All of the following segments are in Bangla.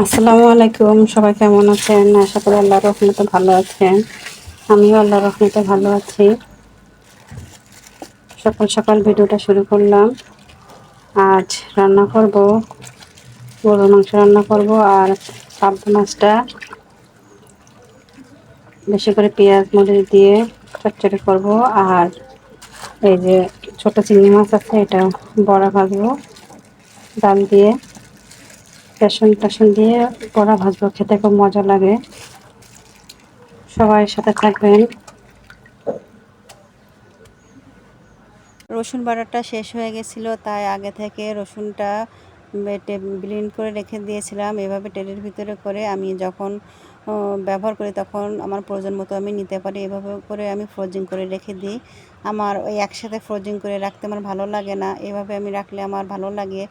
আসসালামু আলাইকুম, সবাই কেমন আছেন? আশা করি আল্লাহ রহমতে ভালো আছেন। আমিও আল্লাহ রহমতে ভালো আছি। সকাল সকাল ভিডিওটা শুরু করলাম। আজ রান্না করব, গরুর মাংস রান্না করব আর পাবদা মাছটা। বেশি করে পেঁয়াজ, মরিচ দিয়ে চটচড়ি করব আর এই যে ছোট চিংড়ি মাছ আছে এটা বড়া ভাজবো। ডাল দিয়ে। বেসন টেসন দিয়ে বড়া ভাজবো, খেতে খুব মজা লাগে। সবাই সাথে থাকবেন। রসুন বাটাটা শেষ হয়ে গেছিল, তাই আগে থেকে রসুনটা ব্লিন্ড করে রেখে দিয়েছিলাম। এভাবে টেলের ভিতরে করে আমি যখন ব্যবহার করি তখন আমার প্রয়োজন মতো আমি নিতে পারি। এভাবে করে আমি ফ্রোজিং করে রেখে দিই। আমার ওই একসাথে ফ্রোজিং করে রাখতে আমার ভালো লাগে না। এভাবে আমি রাখলে আমার ভালো লাগে।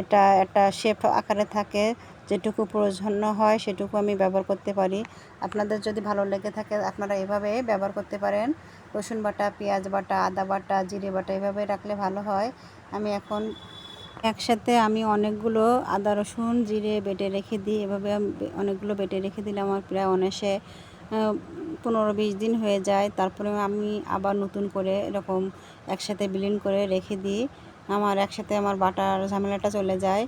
এটা একটা শেপ আকারে থাকে, যেটুকু প্রয়োজন হয় সেটুকু আমি ব্যবহার করতে পারি। আপনাদের যদি ভালো লেগে থাকে, আপনারা এভাবে ব্যবহার করতে পারেন। রসুন বাটা, পেঁয়াজ বাটা, আদা বাটা, জিরে বাটা, এভাবে রাখলে ভালো হয়। আমি এখন একসাথে আমি অনেকগুলো আদা, রসুন, জিরে বেটে রেখে দিই। এভাবে অনেকগুলো বেটে রেখে দিলে আমার প্রায় অনায়াসে পনেরো বিশ দিন হয়ে যায়। তারপরে আমি আবার নতুন করে এরকম একসাথে বিলীন করে রেখে দিই। আমার একসাথে আমার বাটার ঝামেলাটা চলে যায়।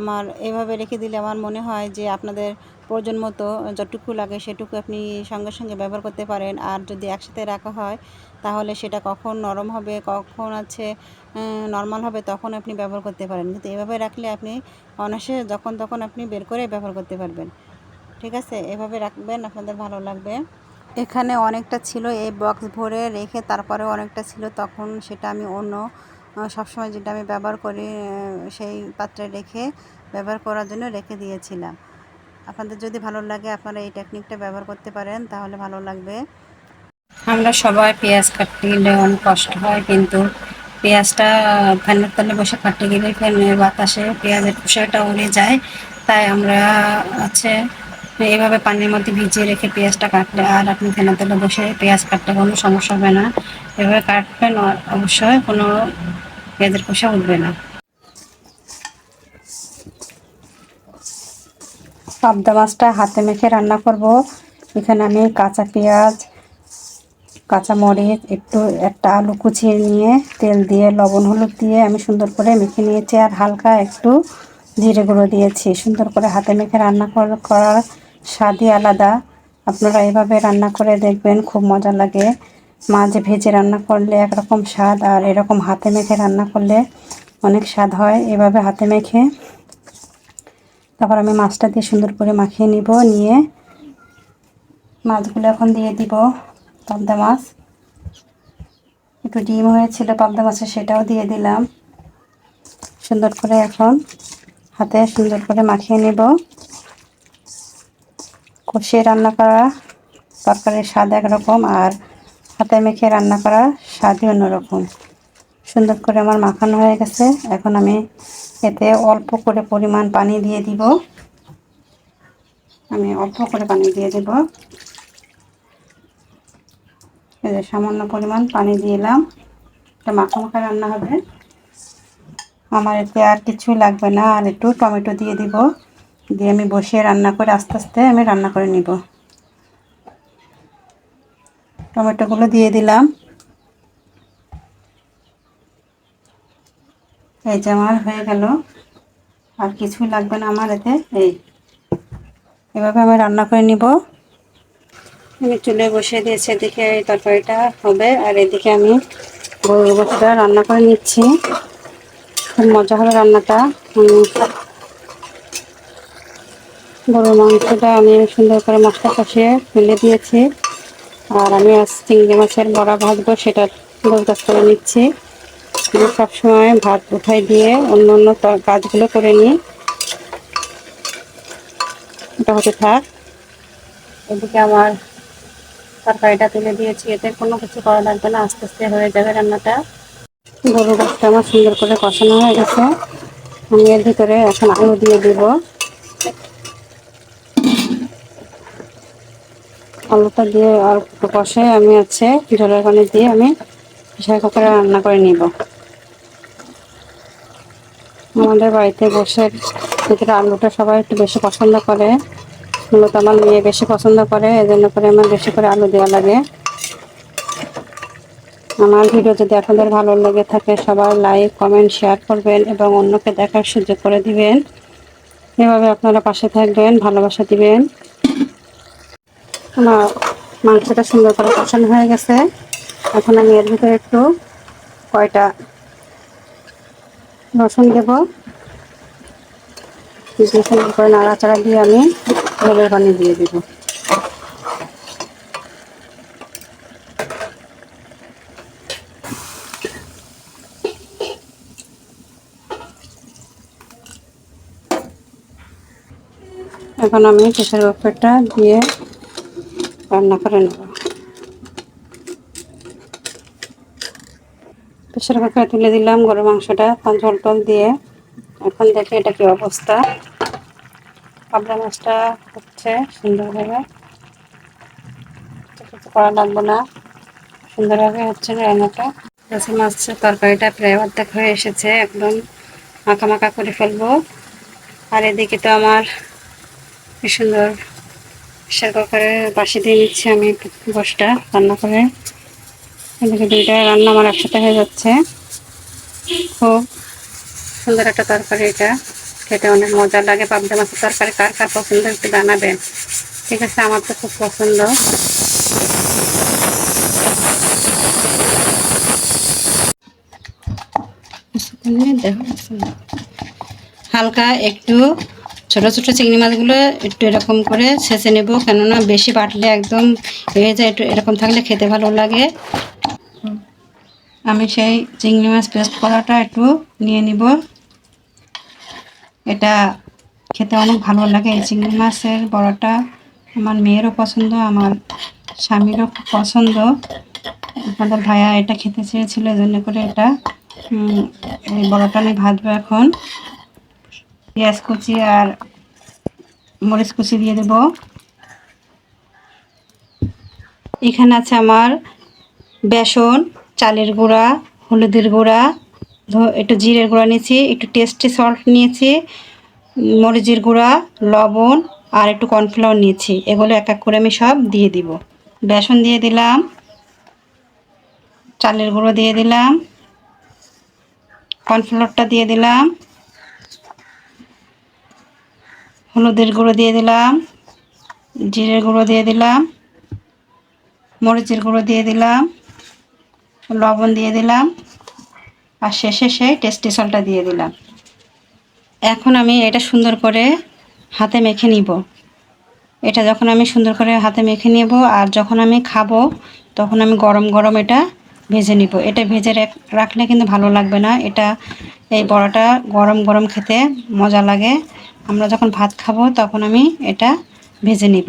আমার এভাবে রেখে দিলে আমার মনে হয় যে আপনাদের প্রয়োজন মতো যতটুকু লাগে সেটুকু আপনি সঙ্গে সঙ্গে ব্যবহার করতে পারেন। আর যদি একসাথে রাখা হয়, তাহলে সেটা কখন নরম হবে, কখন আছে নর্মাল হবে তখন আপনি ব্যবহার করতে পারেন। কিন্তু এভাবে রাখলে আপনি অনায়াসে যখন তখন আপনি বের করে ব্যবহার করতে পারবেন। ঠিক আছে? এভাবে রাখবেন, আপনাদের ভালো লাগবে। এখানে অনেকটা ছিল এই বক্স ভরে রেখে তারপরে অনেকটা ছিল, তখন সেটা আমি অন্য সবসময় যেটা আমি ব্যবহার করি সেই পাত্রে রেখে ব্যবহার করার জন্য রেখে দিয়েছিলাম। আপনাদের যদি ভালো লাগে, আপনারা এই টেকনিকটা ব্যবহার করতে পারেন, তাহলে ভালো লাগবে। আমরা সবাই পেঁয়াজ কাটতে অনেক কষ্ট হয়, কিন্তু পেঁয়াজটা ফ্যানের তলে বসে কাটতে গেলে ফ্যানের বাতাসে, পেঁয়াজের খোসাটা উড়ে যায়। তাই আমরা আছে এইভাবে পানির মধ্যে ভিজিয়ে রেখে পেঁয়াজটা কাটলে আর আপনি ফ্যানের তেলে বসে পেঁয়াজ কাটতে কোনো সমস্যা হবে না। এভাবে কাটবেন অবশ্যই কোনো পেঁয়াজের খোসা উঠবে না। পাবদা মাছটা হাতে মেখে রান্না করব। এখানে আমি কাঁচা পেঁয়াজ, কাঁচা মরিচ, একটু একটা আলু কুচিয়ে নিয়ে তেল দিয়ে, লবণ হলুদ দিয়ে আমি সুন্দর করে মেখে নিয়েছি। আর হালকা একটু জিরে গুঁড়ো দিয়েছি। সুন্দর করে হাতে মেখে রান্না করার স্বাদই আলাদা। আপনারা এভাবে রান্না করে দেখবেন, খুব মজা লাগে। মাছ ভেজে রান্না করলে একরকম স্বাদ, আর এরকম হাতে মেখে রান্না করলে অনেক স্বাদ হয় এভাবে হাতে মেখে। তারপর আমি মাছটা দিয়ে সুন্দর করে মাখিয়ে নিব, নিয়ে মাছগুলো এখন দিয়ে দিব পাবদা মাছ। একটু ডিম হয়েছিল পাবদা মাছের সেটাও দিয়ে দিলাম। সুন্দর করে এখন হাতে সুন্দর করে মাখিয়ে নেব। কষিয়ে রান্না করা, তরকারির স্বাদ একরকম আর হাতে মেখে রান্না করা স্বাদই অন্যরকম। সুন্দর করে আমার মাখানো হয়ে গেছে। এখন আমি এতে অল্প করে পরিমাণ পানি দিয়ে দিব। আমি অল্প করে পানি দিয়ে দেব। যে সামান্য পরিমাণ পানি দিলাম এটা মাখা মাখা রান্না হবে। আমার এতে আর কিছু লাগবে না। আর একটু টমেটো দিয়ে দিব। দিয়ে আমি বসিয়ে রান্না করে আস্তে আস্তে আমি রান্না করে নিব। টমেটোগুলো দিয়ে দিলাম। এই যে আমার হয়ে গেল। আর কিছুই লাগবে না আমার এতে। এই, এভাবে আমি রান্না করে নিব। আমি চুলে বসিয়ে দিয়েছি, এদিকে এই তরকারিটা হবে। আর এদিকে আমি গরুর রান্না করে নিচ্ছি। খুব মজা হবে রান্নাটা। গরুর মাংসটা আমি সুন্দর করে মশলা কষিয়ে ফেলে দিয়েছি। আর আমি আজ চিংড়ি মাছের বড়া ভাজবো, সেটা গোল করে নিচ্ছি। সবসময় ভাত উঠাই দিয়ে অন্য অন্য কাজগুলো করে নিই। এটা হতে থাক। এদিকে আমার তরকারিটা তুলে দিয়েছি, এতে কোনো কিছু করা লাগবে না, আস্তে আস্তে হয়ে যাবে রান্নাটা। গরু গাছটা আমার সুন্দর করে কষানো হয়ে গেছে। আমি এর ভিতরে এখন আলু দিয়ে দিব। আলুটা দিয়ে আর কষে আমি আছে জলের পানি দিয়ে আমি প্রেশার কুকারে রান্না করে নিব। আমাদের বাড়িতে বসে ভিতরে আলুটা সবাই একটু বেশি পছন্দ করে, মূলত আমার মেয়ে বেশি পছন্দ করে, এজন্য করে আমার বেশি করে আলু দেওয়া লাগে। আমার ভিডিও যদি আপনাদের ভালো লেগে থাকে, সবাই লাইক, কমেন্ট, শেয়ার করবেন এবং অন্যকে দেখার সুযোগ করে দিবেন। এভাবে আপনারা পাশে থাকবেন, ভালোবাসা দিবেন। আমার মাংসটা সুন্দর করে কষানো হয়ে গেছে। এখন আমি এর ভিতরে একটু কয়টা রসুন দেব। সুন্দর করে নাড়াচাড়া দিয়ে আমি ঝোলের পানি দিয়ে দিব। এখন আমি প্রেসার কুকারটা দিয়ে রান্না করে নেব। প্রেসার কুকারে তুলে দিলাম গরুর মাংসটা ঝোল টল দিয়ে এখন দেখে এটা কি অবস্থা। পাবদা মাছটা হচ্ছে সুন্দরভাবে। কিছু করা লাগবে না। সুন্দরভাবে হচ্ছে রান্নাটা। কাঁচা মাছের তরকারিটা প্রায় অর্ধেক হয়ে এসেছে, একদম মাখা মাখা করে ফেলব। আর এদিকে তো আমার সুন্দর প্রেশার কুকারে বাসি দিয়ে নিচ্ছি আমি বসটা, রান্না করে। এদিকে দুইটা রান্না আমার একসাথে হয়ে যাচ্ছে। খুব সুন্দর একটা তরকারি এটা। খেতে অনেক মজা লাগে। পাবদা মাছের তরকারি কার কার পছন্দ একটু জানাবেন। ঠিক আছে, আমার তো খুব পছন্দ। হালকা একটু ছোট ছোট চিংড়ি মাছগুলো একটু এরকম করে ছেঁচে নেব, কেননা বেশি বাটলে একদম হয়ে যায়, একটু এরকম থাকলে খেতে ভালো লাগে। আমি সেই চিংড়ি মাছ পেস্ট করাটা একটু নিয়ে নিব। এটা খেতে অনেক ভালো লাগে এই চিংড়ি মাছের বড়াটা। আমার মেয়েরও পছন্দ, আমার স্বামীরও খুব পছন্দ। আপনাদের ভাইয়া এটা খেতে চেয়েছিল এই জন্য করে এটা এই বড়াটা আমি ভাজবো এখন। পেঁয়াজ কুচি আর মরিচ কুচি দিয়ে দেব। এখানে আছে আমার বেসন, চালের গুঁড়া, হলুদের গুঁড়া একটু জিরের গুঁড়া নিয়েছি, একটু টেস্টি সল্ট নিয়েছি, মরিচের গুঁড়া, লবণ আর একটু কর্নফ্লাওয়ার নিয়েছি। এগুলো এক এক করে আমি সব দিয়ে দিব। বেসন দিয়ে দিলাম, চালের গুঁড়ো দিয়ে দিলাম কর্নফ্লাওয়ারটা দিয়ে দিলাম। হলুদের গুঁড়ো দিয়ে দিলাম, জিরের গুঁড়ো দিয়ে দিলাম, মরিচের গুঁড়ো দিয়ে দিলাম, লবণ দিয়ে দিলাম, আর শেষে সেই টেস্টি সলটা দিয়ে দিলাম। এখন আমি এটা সুন্দর করে হাতে মেখে নিব। এটা যখন আমি সুন্দর করে হাতে মেখে নেব আর যখন আমি খাব, তখন আমি গরম গরম এটা ভেজে নিব। এটা ভেজে রাখলে কিন্তু ভালো লাগবে না। এটা, এই বড়াটা গরম গরম খেতে মজা লাগে। আমরা যখন ভাত খাব, তখন আমি এটা ভেজে নিব।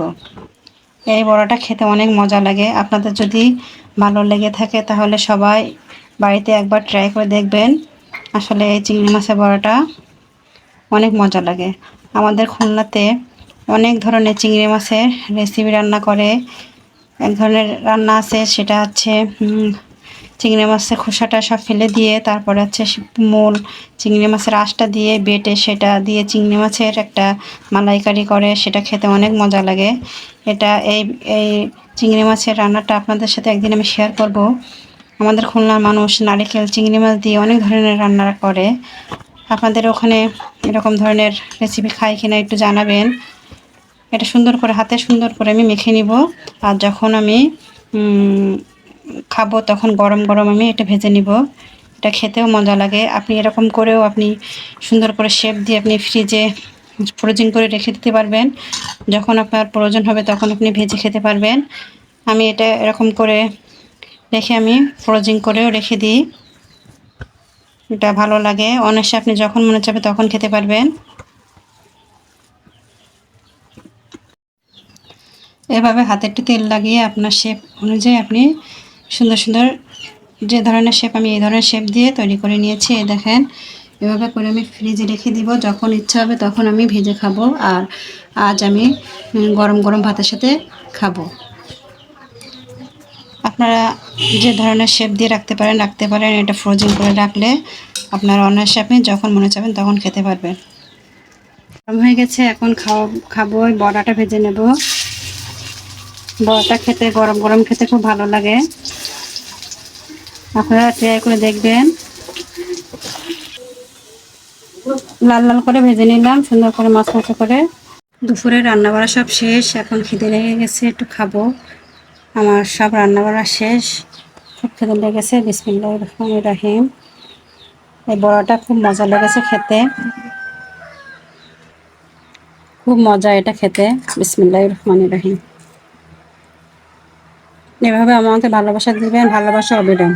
এই বড়াটা খেতে অনেক মজা লাগে। আপনাদের যদি ভালো লেগে থাকে, তাহলে সবাই বাড়িতে একবার ট্রাই করে দেখবেন। আসলে এই চিংড়ি মাছের বড়াটা অনেক মজা লাগে। আমাদের খুলনাতে অনেক ধরনের চিংড়ি মাছের রেসিপি রান্না করে। এক ধরনের রান্না আছে, সেটা হচ্ছে চিংড়ি মাছের খোসাটা সব ফেলে দিয়ে, তারপরে হচ্ছে মূল চিংড়ি মাছের আঁশটা দিয়ে বেটে সেটা দিয়ে চিংড়ি মাছের একটা মালাইকারি করে, সেটা খেতে অনেক মজা লাগে। এটা এই এই চিংড়ি মাছের রান্নাটা আপনাদের সাথে একদিন আমি শেয়ার করব। আমাদের খুলনার মানুষ নারিকেল চিংড়ি মাছ দিয়ে অনেক ধরনের রান্না করে। আপনাদের ওখানে এরকম ধরনের রেসিপি খাই কিনা একটু জানাবেন। এটা সুন্দর করে, হাতে সুন্দর করে আমি মেখে নিব। আর যখন আমি খাব, তখন গরম গরম আমি এটা ভেজে নিব। এটা খেতেও মজা লাগে। আপনি এরকম করেও আপনি সুন্দর করে শেপ দিয়ে আপনি ফ্রিজে ফ্রোজিং করে রেখে দিতে পারবেন। যখন আপনার প্রয়োজন হবে তখন আপনি ভেজে খেতে পারবেন। আমি এটা এরকম করে রেখে আমি ফ্রোজিং করেও রেখে দিই। এটা ভালো লাগে। অনায়াসে আপনি যখন মনে চাবে তখন খেতে পারবেন। এভাবে হাতে একটু তেল লাগিয়ে আপনার শেপ অনুযায়ী আপনি সুন্দর সুন্দর যে ধরনের শেপ আমি এই ধরনের শেপ দিয়ে তৈরি করে নিয়েছি, এই দেখেন। এভাবে করে আমি ফ্রিজে রেখে দিব, যখন ইচ্ছা হবে তখন আমি ভেজে খাব আর আজ আমি গরম গরম ভাতের সাথে খাব। আপনারা যে ধরনের শেপ দিয়ে রাখতে পারেন রাখতে পারেন, এটা ফ্রোজেন করে রাখলে আপনারা অনায়াসে আপনি যখন মনে চাবেন তখন খেতে পারবেন। গরম হয়ে গেছে, এখন খাওয়া, খাব বড়াটা ভেজে নেব। বড়াটা খেতে, গরম গরম খেতে খুব ভালো লাগে। আপনারা ট্রাই করে দেখবেন। লাল লাল করে ভেজে নিলাম, সুন্দর করে মাছ মাছ করে। দুপুরে রান্না বাড়া সব শেষ, এখন খিদে লেগে গেছে, একটু খাব। আমার সব রান্না বাড়া শেষ। খুব খিদে লেগেছে বিসমিল্লাহ রহমান রাহিম এই বড়াটা খুব মজা লেগেছে খেতে। খুব মজা এটা খেতে বিসমিল্লাহ রহমান রাহিম এভাবে আমাকে ভালোবাসা দিবেন ভালোবাসা অবিরাম